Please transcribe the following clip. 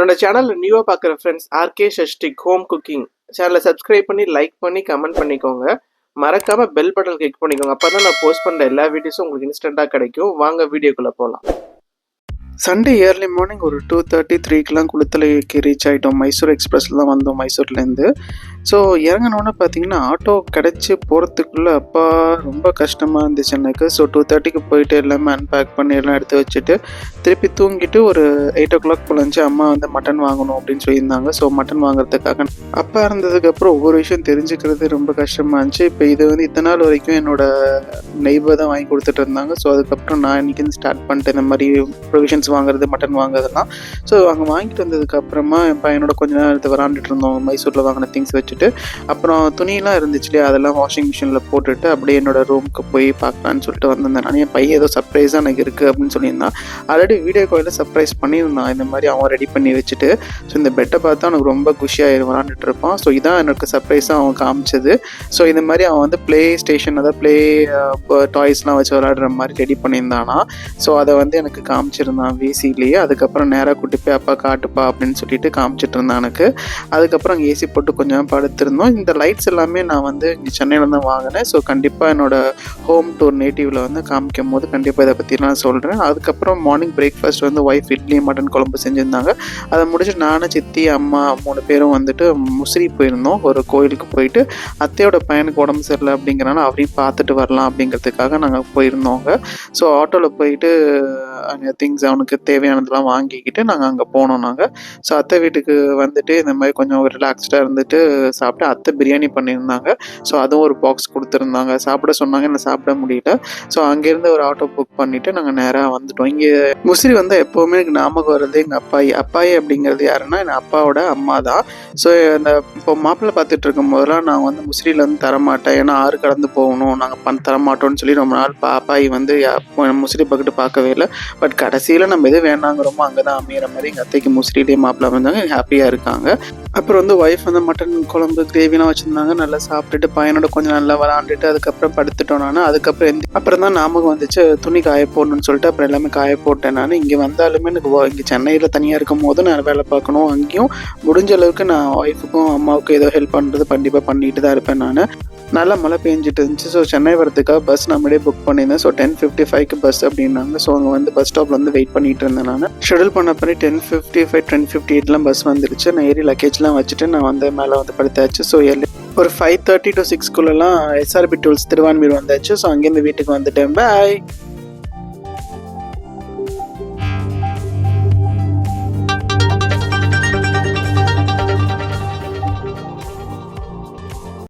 என்னோட சேனலில் நியூவாக பார்க்குற friends RK Shashtik home cooking சேனலை சப்ஸ்கிரைப் பண்ணி லைக் பண்ணி கமெண்ட் பண்ணிக்கோங்க. மறக்காமல் பெல் பட்டன் கிளிக் பண்ணிக்கோங்க. அப்போ தான் நான் போஸ்ட் பண்ணுற எல்லா வீடியோஸும் உங்களுக்கு இன்ஸ்டண்ட்டாக கிடைக்கும். வாங்க வீடியோக்குள்ளே போகலாம் சண்டே ஏர்லி மார்னிங் ஒரு டூ தேர்ட்டி த்ரீக்கெலாம் குளத்தலைக்கு ரீச் ஆகிட்டோம் மைசூர் எக்ஸ்பிரஸில் தான் வந்தோம். மைசூர்லேருந்து ஸோ இறங்கினோடனே பார்த்தீங்கன்னா ஆட்டோ கிடச்சி போகிறதுக்குள்ளே அப்பா ரொம்ப கஷ்டமாக இருந்துச்சு எனக்கு. ஸோ டூ தேர்ட்டிக்கு போயிட்டு எல்லாமே அன்பேக் பண்ணி எல்லாம் எடுத்து வச்சுட்டு திருப்பி தூங்கிட்டு ஒரு எயிட் ஓ கிளாக் போலஞ்சு அம்மா வந்து மட்டன் வாங்கணும் அப்படின்னு சொல்லியிருந்தாங்க. ஸோ மட்டன் வாங்குறதுக்காக அப்பா இருந்ததுக்கப்புறம் ஒவ்வொரு விஷயம் தெரிஞ்சுக்கிறது ரொம்ப கஷ்டமாக இருந்துச்சு. இப்போ இது வந்து இத்தனை நாள் வரைக்கும் என்னோட நெய்பர் தான் வாங்கி கொடுத்துட்டு இருந்தாங்க. ஸோ அதுக்கப்புறம் நான் இன்னைக்கு ஸ்டார்ட் பண்ணிட்டேன் இந்த மாதிரி ப்ரொவிஷன்ஸ் வாங்குறது மட்டன் வாங்குறதுலாம் ஸோ அங்கே வாங்கிட்டு வந்ததுக்கப்புறமா என் பையனோட கொஞ்ச நேரத்தை விளாண்டுட்டு இருந்தோம். மைசூரில் வாங்கின திங்ஸ் வச்சு. வச்சுட்டு அப்புறம் துணியெல்லாம் இருந்துச்சு இல்லையா? அதெல்லாம் வாஷிங் மிஷினில் போட்டுட்டு அப்படியே என்னோட ரூமுக்கு போய் பார்க்கலான்னு சொல்லிட்டு வந்திருந்தேன். நான் என் பையன் ஏதோ சர்ப்ரைஸாக எனக்கு இருக்குது அப்படின்னு சொல்லியிருந்தான். ஆல்ரெடி வீடியோ காலில் சர்ப்ரைஸ் பண்ணியிருந்தான். இந்த மாதிரி அவன் ரெடி பண்ணி வச்சுட்டு ஸோ இந்த பெட்டை பார்த்தா எனக்கு ரொம்ப குஷியாக விளாண்டுட்டு இருப்பான். ஸோ இதான் எனக்கு சர்ப்ரைஸாக அவன் காமிச்சது. ஸோ இந்த மாதிரி அவன் வந்து ப்ளே ஸ்டேஷன் அதாவது ப்ளே டாய்ஸ்லாம் வச்சு விளாடுற மாதிரி ரெடி பண்ணியிருந்தானா. ஸோ அதை வந்து எனக்கு காமிச்சிருந்தான் விசிலேயே அதுக்கப்புறம் நேராக கூட்டி போய் அப்பா காட்டுப்பா அப்படின்னு சொல்லிட்டு காமிச்சிட்டு இருந்தான் எனக்கு. அதுக்கப்புறம் அங்கே ஏசி போட்டு கொஞ்சம் எடுத்திருந்தோம். இந்த லைட்ஸ் எல்லாமே நான் வந்து இங்கே சென்னையில் தான் வாங்கினேன். ஸோ கண்டிப்பாக என்னோடய ஹோம் டூர் நேட்டிவில் வந்து காமிக்கும் போது கண்டிப்பாக இதை பற்றி நான் சொல்கிறேன் அதுக்கப்புறம் மார்னிங் பிரேக்ஃபாஸ்ட் வந்து ஒய்ஃப் இட்லி மட்டன் குழம்பு செஞ்சுருந்தாங்க. அதை முடிச்சுட்டு நானும் சித்தி அம்மா மூணு பேரும் வந்துட்டு முசிறி போயிருந்தோம். ஒரு கோயிலுக்கு போயிட்டு அத்தையோட பையனுக்கு உடம்பு சரியில்லை அப்படிங்கிறனால அவரையும் பார்த்துட்டு வரலாம் அப்படிங்கிறதுக்காக நாங்கள் போயிருந்தோங்க. ஸோ ஆட்டோவில் போயிட்டு அங்கே திங்ஸ் அவனுக்கு தேவையானதெல்லாம் வாங்கிக்கிட்டு நாங்கள் அங்கே போனோம் நாங்கள் ஸோ அத்தை வீட்டுக்கு வந்துட்டு இந்த மாதிரி கொஞ்சம் ரிலாக்ஸ்டாக இருந்துட்டு சாப்பிட்டு அத்தை பிரியாணி பண்ணியிருந்தாங்க. ஸோ அதுவும் ஒரு பாக்ஸ் கொடுத்துருந்தாங்க. சாப்பிட சொன்னாங்க என்ன சாப்பிட முடியல. ஸோ அங்கேருந்து ஒரு ஆட்டோ புக் பண்ணிவிட்டு நாங்கள் நேராக வந்துட்டோம். இங்கே முசிறி வந்து எப்போவுமே எனக்கு ஞாபகம் வருது எங்கள் அப்பாயி. அப்பாயி அப்படிங்கிறது யாருன்னா என் அப்பாவோட அம்மா தான். ஸோ அந்த இப்போ மாப்பிள்ளை பார்த்துட்டு இருக்கும் போதெல்லாம் நான் வந்து முசிறியில் வந்து தரமாட்டேன். ஏன்னா ஆறு கடந்து போகணும். நாங்கள் பண் தரமாட்டோம்னு சொல்லி ரொம்ப நாள் பா அப்பாயி வந்து யா- முசிறி பக்கத்து பார்க்கவே இல்லை. பட் கடைசியில் நம்ம எது வேணாங்கிறோமோ அங்கே தான் அமையிற மாதிரி எங்கள் அத்தைக்கு முசிறிலேயே மாப்பிள்ளை வந்தாங்க ஹாப்பியாக இருக்காங்க. அப்புறம் வந்து ஒய்ஃப் வந்து மட்டன் குழம்பு கிரேவிலாம் வச்சுருந்தாங்க நல்லா சாப்பிட்டுட்டு பையனோட கொஞ்சம் நல்லா விளாண்டுட்டு அதுக்கப்புறம் படுத்துட்டோம் நான். அதுக்கப்புறம் எந்த அப்புறம் தான் நாமக்கு வந்துச்சு துணி காய போடணும்னு சொல்லிட்டு அப்புறம் எல்லாமே காய போட்டேன் நான். இங்கே வந்தாலுமே எனக்கு இங்கே சென்னையில் தனியாக இருக்கும் போது நான் வேலை பார்க்கணும். அங்கேயும் முடிஞ்ச அளவுக்கு நான் ஒய்ஃபுக்கும் அம்மாவுக்கும் ஏதோ ஹெல்ப் பண்ணுறது கண்டிப்பாக பண்ணிட்டு தான் இருப்பேன் நான். நல்லா மழை பெஞ்சிட்டு இருந்துச்சு. ஸோ சென்னை வரதுக்காக பஸ் நம்மளே புக் பண்ணியிருந்தேன். ஸோ டென் ஃபிஃப்டி ஃபைவ்க்கு பஸ் அப்படின்னாங்க ஸோ அங்கே வந்து பஸ் ஸ்டாப்பில் வந்து வெயிட் பண்ணிட்டு இருந்தேன் நான். ஷெடியூல் பண்ண பண்ணி ten fifty five ten fifty எயிட்லாம் bus வந்துருச்சு. நான் ஏறி லக்கேஜ்லாம் வச்சுட்டு நான் வந்து மேலே வந்து படுத்தாச்சு. ஸோ ஒரு ஃபைவ் தேர்ட்டி டு சிக்ஸ்குள்ளெல்லாம் எஸ்ஆர்பி டூல்ஸ் திருவான்மீர் வந்தாச்சு. ஸோ அங்கேருந்து வீட்டுக்கு வந்துட்டேன். பாய்